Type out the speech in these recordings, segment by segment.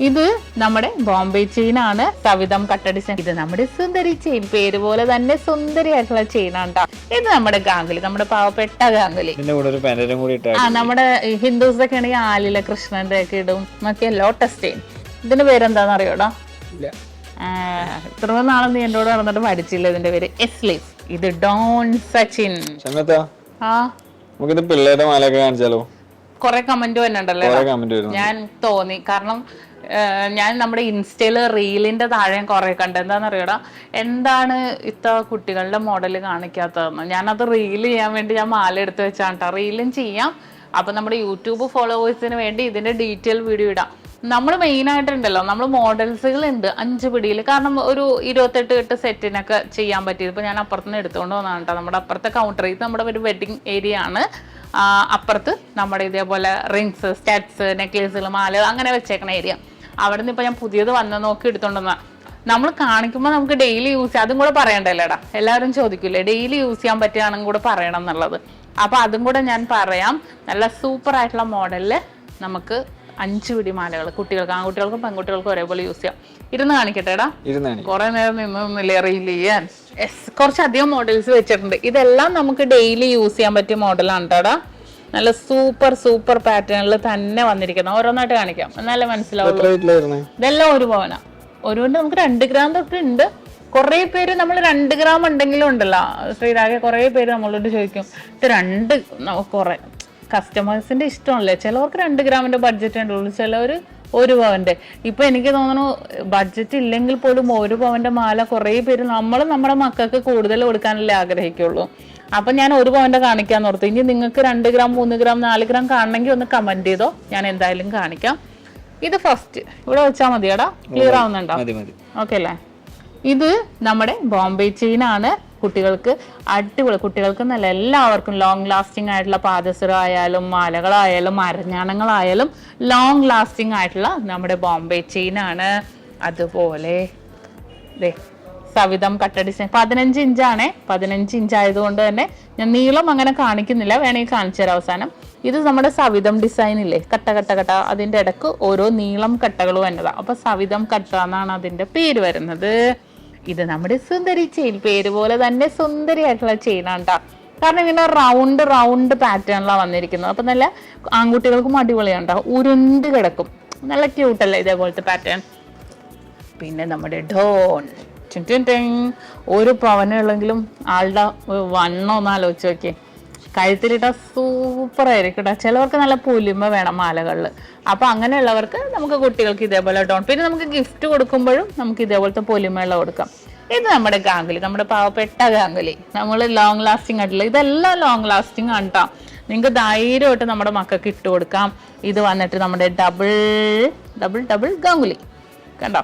ഇത് നമ്മുടെ ബോംബെ ചെയിൻ ആണ് കവിതം കട്ടടി ചെയിൻ ഇത് നമ്മുടെ സുന്ദരി ചെയിൻ. പേര് പോലെ തന്നെ സുന്ദരിയായിട്ടുള്ള ചെയിൻ ആണ് ട്ടോ. ഇത് നമ്മുടെ ഗാംഗുലി നമ്മുടെ പാവപ്പെട്ട ഗാംഗുലി. ഇതിന്റെ ഒരു പാന്റും കൂടി ഇട്ടാ ആ നമ്മുടെ ഹിന്ദുസ് ഒക്കെ ആണെങ്കിൽ ആലില കൃഷ്ണന്റെ ഒക്കെ ഇടും. മറ്റേ ലോട്ടസ് ചെയിൻ. ഇതിന്റെ പേരെന്താന്ന് അറിയോടാ? ഇല്ല. ഇത്ര നാളെ നീ എന്നോട് നടന്നിട്ട് പഠിച്ചില്ല ഇതിന്റെ പേര്. എസ്ലിഫ് ഇത് ഡോൺ സച്ചിൻ. ആ. നമുക്കിത് പിള്ളേരുടെ മാലയൊക്കെ കാണിച്ചാലോ? കൊറേ കമന്റ് വന്നിട്ടുണ്ടല്ലോ ഞാൻ തോന്നി. കാരണം ഞാൻ നമ്മുടെ ഇൻസ്റ്റയിൽ റീലിന്റെ താഴെ കുറെ കണ്ട്. എന്താന്ന് അറിയടാ എന്താണ് ഇത്ത കുട്ടികളുടെ മോഡൽ കാണിക്കാത്തതെന്ന്. ഞാനത് റീൽ ചെയ്യാൻ വേണ്ടി ഞാൻ മാല എടുത്ത് വെച്ചാണ് റീലും ചെയ്യാം. അപ്പൊ നമ്മുടെ യൂട്യൂബ് ഫോളോവേഴ്സിന് വേണ്ടി ഇതിന്റെ ഡീറ്റെയിൽ വീഡിയോ ഇടാം. നമ്മൾ മെയിൻ ആയിട്ടുണ്ടല്ലോ നമ്മൾ മോഡൽസുകൾ ഉണ്ട് അഞ്ച് പിടിയിൽ കാരണം ഒരു ഇരുപത്തെട്ട് എട്ട് സെറ്റിനൊക്കെ ചെയ്യാൻ പറ്റിയത്. ഇപ്പൊ ഞാൻ അപ്പുറത്ത് നിന്ന് എടുത്തുകൊണ്ട് വന്നതാണ് കേട്ടോ. നമ്മുടെ അപ്പുറത്തെ കൗണ്ടറിൽ നമ്മുടെ ഒരു വെഡിങ് ഏരിയ ആണ്. അപ്പുറത്ത് നമ്മുടെ ഇതേപോലെ റിങ്സ് സ്റ്റാറ്റ്സ് നെക്ലേസുകൾ മാല അങ്ങനെ വെച്ചേക്കണ ഏരിയ അവിടെ നിന്ന് ഇപ്പൊ ഞാൻ പുതിയത് വന്ന് നോക്കി എടുത്തോണ്ടെന്ന നമ്മൾ കാണിക്കുമ്പോൾ നമുക്ക് ഡെയിലി യൂസ് അതും കൂടെ പറയണ്ടല്ലേടാ? എല്ലാവരും ചോദിക്കില്ലേ? ഡെയിലി യൂസ് ചെയ്യാൻ പറ്റുകയാണെങ്കിൽ കൂടെ പറയണം എന്നുള്ളത്. അപ്പൊ അതും കൂടെ ഞാൻ പറയാം. നല്ല സൂപ്പർ ആയിട്ടുള്ള മോഡലിൽ നമുക്ക് അഞ്ച് പിടി മാലകൾ കുട്ടികൾക്ക് ആൺകുട്ടികൾക്കും പെൺകുട്ടികൾക്കും ഒരേപോലെ യൂസ് ചെയ്യാം. ഇരുന്ന് കാണിക്കട്ടെടാ കുറെ നേരം നിന്നൊന്നുമില്ല റീൽ ചെയ്യാൻ യെസ് കുറച്ചധികം മോഡൽസ് വെച്ചിട്ടുണ്ട്. ഇതെല്ലാം നമുക്ക് ഡെയിലി യൂസ് ചെയ്യാൻ പറ്റിയ മോഡലാണ് കേട്ടോടാ നല്ല സൂപ്പർ സൂപ്പർ പാറ്റേണിൽ തന്നെ വന്നിരിക്കുന്ന. ഓരോന്നായിട്ട് കാണിക്കാം. എന്നാലേ മനസ്സിലാവുള്ളൂ. വീട്ടിലായിരുന്നേ ഇതെല്ലാം ഒരു പവന. ഒരുകൊണ്ട് നമുക്ക് രണ്ട് ഗ്രാം തൊട്ട് ഉണ്ട്. കുറേ പേര് നമ്മൾ രണ്ട് ഗ്രാം ഉണ്ടെങ്കിലും ഉണ്ടല്ലോ. ശ്രീരാഗെ കുറേ പേര് നമ്മളോട് ചോദിക്കും ഇത് രണ്ട് കുറേ കസ്റ്റമേഴ്സിന്റെ ഇഷ്ടമല്ലേ ചിലവർക്ക് രണ്ട് ഗ്രാമിന്റെ ബഡ്ജറ്റ് ഉണ്ടുള്ളൂ ചിലവർ ഒരു പവന്റെ ഇപ്പോൾ എനിക്ക് തോന്നുന്നു ബഡ്ജറ്റ് ഇല്ലെങ്കിൽ പോലും ഒരു പവന്റെ മാല കുറേ പേര് നമ്മൾ നമ്മുടെ മക്കൾക്ക് കൂടുതൽ കൊടുക്കാനല്ലേ ആഗ്രഹിക്കുള്ളൂ. അപ്പം ഞാൻ ഒരു പവന്റെ കാണിക്കാൻ ഓർത്തു. ഇനി നിങ്ങൾക്ക് രണ്ട് ഗ്രാം മൂന്ന് ഗ്രാം നാല് ഗ്രാം കാണണമെങ്കിൽ ഒന്ന് കമന്റ് ചെയ്തോ. ഞാൻ എന്തായാലും കാണിക്കാം. ഇത് ഫസ്റ്റ് ഇവിടെ വെച്ചാൽ മതിയടാ? ക്ലിയർ ആവുന്നുണ്ടോ? ഓക്കെ അല്ലേ? ഇത് നമ്മുടെ ബോംബെ ചെയിൻ ആണ്. കുട്ടികൾക്ക് അടിപൊളി കുട്ടികൾക്ക് നല്ല എല്ലാവർക്കും ലോങ് ലാസ്റ്റിംഗ് ആയിട്ടുള്ള പാദസരം ആയാലും മാലകളായാലും അരഞ്ഞാണങ്ങളായാലും ലോങ് ലാസ്റ്റിംഗ് ആയിട്ടുള്ള നമ്മുടെ ബോംബെ ചെയിൻ ആണ്. അതുപോലെ ദേ സവിതം കട്ട പതിനഞ്ച് ഇഞ്ചാണേ പതിനഞ്ച് ഇഞ്ച് ആയതുകൊണ്ട് തന്നെ ഞാൻ നീളം അങ്ങനെ കാണിക്കുന്നില്ല വേണമെങ്കിൽ കാണിച്ചു തരാം അവസാനം. ഇത് നമ്മുടെ സവിധം ഡിസൈൻ ഇല്ലേ കട്ട കട്ട കട്ട അതിന്റെ ഇടയ്ക്ക് ഓരോ നീളം കട്ടകൾ വന്നതാ. അപ്പോൾ സവിധം കട്ട എന്നാണ് അതിന്റെ പേര് വരുന്നത്. ഇത് നമ്മുടെ സുന്ദരി ചെയിൻ പേര് പോലെ തന്നെ സുന്ദരിയായിട്ടുള്ള ചെയിനാണ് ട്ടാ. കാരണം ഇങ്ങനെ റൗണ്ട് റൗണ്ട് പാറ്റേണിലാണ് വന്നിരിക്കുന്നത്. അപ്പം നല്ല ആൺകുട്ടികൾക്കും അടിപൊളിയാണ് കേട്ടോ ഉരുണ്ട് കിടക്കും. നല്ല ക്യൂട്ടല്ലേ ഇതേപോലത്തെ പാറ്റേൺ പിന്നെ നമ്മുടെ ഡോൺ. ഒരു പവനുള്ളെങ്കിലും ആളുടെ വണ്ണം ഒന്ന് ആലോചിച്ച് നോക്കിയേ. കഴുത്തിലിട്ട സൂപ്പർ ആയിരിക്കും കേട്ടോ ചിലവർക്ക് നല്ല പുലിമ വേണം മാലകളിൽ അപ്പോൾ അങ്ങനെയുള്ളവർക്ക് നമുക്ക് കുട്ടികൾക്ക് ഇതേപോലെ ഡോൺ പിന്നെ നമുക്ക് ഗിഫ്റ്റ് കൊടുക്കുമ്പോഴും നമുക്ക് ഇതേപോലത്തെ പൊലിമയുള്ള കൊടുക്കാം. ഇത് നമ്മുടെ ഗാംഗുലി നമ്മുടെ പാവപ്പെട്ട ഗാംഗുലി. നമ്മൾ ലോങ് ലാസ്റ്റിംഗ് ആയിട്ടുള്ള ഇതെല്ലാം ലോങ് ലാസ്റ്റിംഗ് ആണ് കേട്ടോ നിങ്ങൾക്ക് ധൈര്യമായിട്ട് നമ്മുടെ മക്കൾക്ക് ഇട്ട് കൊടുക്കാം. ഇത് വന്നിട്ട് നമ്മുടെ ഡബിൾ ഡബിൾ ഡബിൾ ഗാംഗുലി. കണ്ടോ?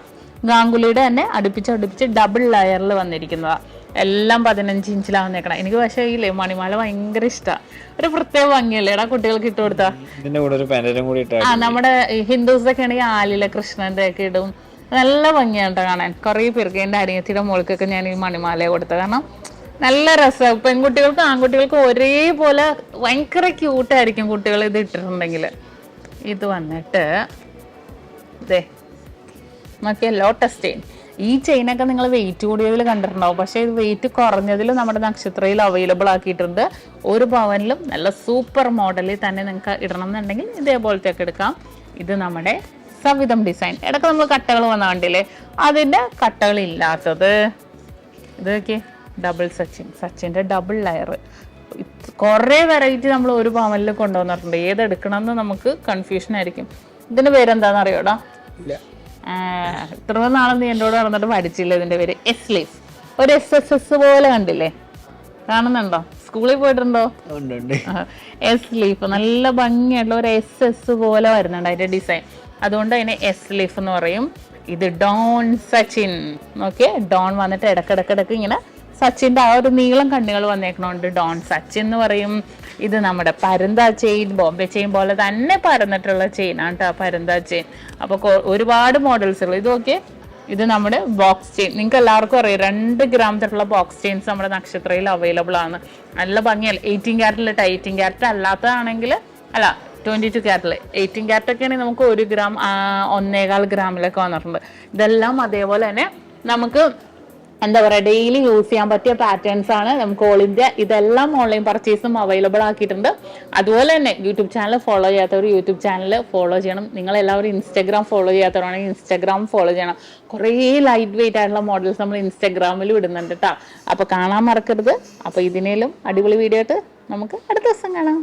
ഗാംഗുലിയുടെ തന്നെ അടുപ്പിച്ച് അടുപ്പിച്ച് ഡബിൾ ലെയറിൽ വന്നിരിക്കുന്നതാ. എല്ലാം പതിനഞ്ച് ഇഞ്ചിലാണ് വന്നേക്കണം. എനിക്ക് പക്ഷേ ഈ മണിമാല ഭയങ്കര ഇഷ്ടമാണ് ഒരു പ്രത്യേക ഭംഗിയല്ലേ? എടാ കുട്ടികൾക്ക് ഇട്ട് കൊടുത്താ. ഇതിന്റെ കൂടെ ഒരു പാന്റും കൂടി ഇട്ടാ ആ നമ്മുടെ ഹിന്ദുസ് ഒക്കെ ആണെങ്കിൽ ആലില കൃഷ്ണന്റെ ഒക്കെ ഇടും. നല്ല ഭംഗിയാണ് കേട്ടോ കാണാൻ. കുറേ പേർക്ക് എന്റെ അനിയത്തിയുടെ മോൾക്കൊക്കെ ഞാൻ ഈ മണിമാല കൊടുത്തത്. കാരണം നല്ല രസം. പെൺകുട്ടികൾക്കും ആൺകുട്ടികൾക്കും ഒരേപോലെ ഭയങ്കര ക്യൂട്ടായിരിക്കും കുട്ടികൾ ഇത് ഇട്ടിട്ടുണ്ടെങ്കിൽ. ഇത് വന്നിട്ട് ഇതേ മറ്റേ ലോട്ടസ് ചെയിൻ ഈ ചെയിനൊക്കെ നിങ്ങൾ വെയിറ്റ് കൂടിയതിൽ കണ്ടിട്ടുണ്ടാവും. പക്ഷേ ഇത് വെയിറ്റ് കുറഞ്ഞതിൽ നമ്മുടെ നക്ഷത്രയിൽ അവൈലബിൾ ആക്കിയിട്ടുണ്ട്. ഒരു പവനിലും നല്ല സൂപ്പർ മോഡലിൽ തന്നെ നിങ്ങൾക്ക് ഇടണം എന്നുണ്ടെങ്കിൽ ഇതേപോലത്തെ ഒക്കെ എടുക്കാം. ഇത് നമ്മുടെ സവിധം ഡിസൈൻ ഇടയ്ക്ക് നമ്മൾ കട്ടകൾ വന്ന കണ്ടില്ലേ? അതിന്റെ കട്ടകൾ ഇല്ലാത്തത്. ഇതൊക്കെ ഡബിൾ സച്ചിൻ. സച്ചിന്റെ ഡബിൾ ലെയർ കുറേ വെറൈറ്റി നമ്മൾ ഒരു പവനിൽ കൊണ്ടുവന്നിട്ടുണ്ട്. ഏതെടുക്കണമെന്ന് നമുക്ക് കൺഫ്യൂഷൻ ആയിരിക്കും. ഇതിന്റെ പേരെന്താണെന്ന് അറിയോടാ? ഇല്ല നാളും നീ എന്നോട് നടന്നിട്ട് പഠിച്ചില്ല ഇതിന്റെ പേര്? എസ് ലീഫ് ഒരു എസ് എസ് എസ് പോലെ കണ്ടില്ലേ? കാണുന്നുണ്ടോ? സ്കൂളിൽ പോയിട്ടുണ്ടോ? എസ് ലീഫ് നല്ല ഭംഗിയായിട്ടുള്ള ഒരു എസ് എസ് പോലെ വരുന്നുണ്ട് അതിന്റെ ഡിസൈൻ അതുകൊണ്ട് അതിനെ എസ് ലീഫ് എന്ന് പറയും. ഇത് ഡോൺ സച്ചിൻ ഓക്കെ ഡോൺ വന്നിട്ട് ഇടക്കിടക്കിടക്ക് ഇങ്ങനെ സച്ചിന്റെ ആ ഒരു നീളം കണ്ണുകൾ വന്നേക്കണോണ്ട്. ഡോൺ സച്ചിൻ എന്ന് പറയും. ഇത് നമ്മുടെ പരന്ത ചെയിൻ ബോംബെ ചെയിൻ പോലെ തന്നെ പരന്നിട്ടുള്ള ചെയിനാണ് കേട്ടോ പരന്ത ചെയിൻ. അപ്പോൾ ഒരുപാട് മോഡൽസ് ഉള്ളു ഇതൊക്കെ ഇത് നമ്മുടെ ബോക്സ് ചെയിൻ. നിങ്ങൾക്ക് എല്ലാവർക്കും അറിയാം രണ്ട് ഗ്രാം തൊട്ടുള്ള ബോക്സ് ചെയിൻസ് നമ്മുടെ നക്ഷത്രയിൽ അവൈലബിൾ ആണ്. നല്ല ഭംഗിയല്ല. എയ്റ്റീൻ ക്യാരറ്റിലിട്ട് എയ്റ്റീൻ ക്യാരറ്റ് അല്ലാത്തതാണെങ്കിൽ അല്ല ട്വന്റി ടു ക്യാരറ്റിൽ എയ്റ്റീൻ ക്യാരറ്റ് ഒക്കെ ആണെങ്കിൽ നമുക്ക് ഒരു ഗ്രാം ഒന്നേകാൽ ഗ്രാമിലൊക്കെ വന്നിട്ടുണ്ട്. ഇതെല്ലാം അതേപോലെ തന്നെ നമുക്ക് എന്താ പറയുക ഡെയിലി യൂസ് ചെയ്യാൻ പറ്റിയ പാറ്റേൺസ് ആണ് നമുക്ക് ഓൾ ഇന്ത്യ ഇതെല്ലാം ഓൺലൈൻ പർച്ചേസും അവൈലബിൾ ആക്കിയിട്ടുണ്ട്. അതുപോലെ തന്നെ യൂട്യൂബ് ചാനൽ ഫോളോ ചെയ്യാത്തവർ യൂട്യൂബ് ചാനൽ ഫോളോ ചെയ്യണം. നിങ്ങൾ എല്ലാവരും ഇൻസ്റ്റാഗ്രാം ഫോളോ ചെയ്യാത്തവരാണെങ്കിൽ ഇൻസ്റ്റാഗ്രാം ഫോളോ ചെയ്യണം. കുറേ ലൈറ്റ് വെയിറ്റ് ആയിട്ടുള്ള മോഡൽസ് നമ്മൾ ഇൻസ്റ്റാഗ്രാമിൽ ഇടുന്നുണ്ട് കേട്ടോ അപ്പോൾ കാണാൻ മറക്കരുത്. അപ്പോൾ ഇതിനേലും അടിപൊളി വീഡിയോ ആയിട്ട് നമുക്ക് അടുത്ത ദിവസം കാണാം.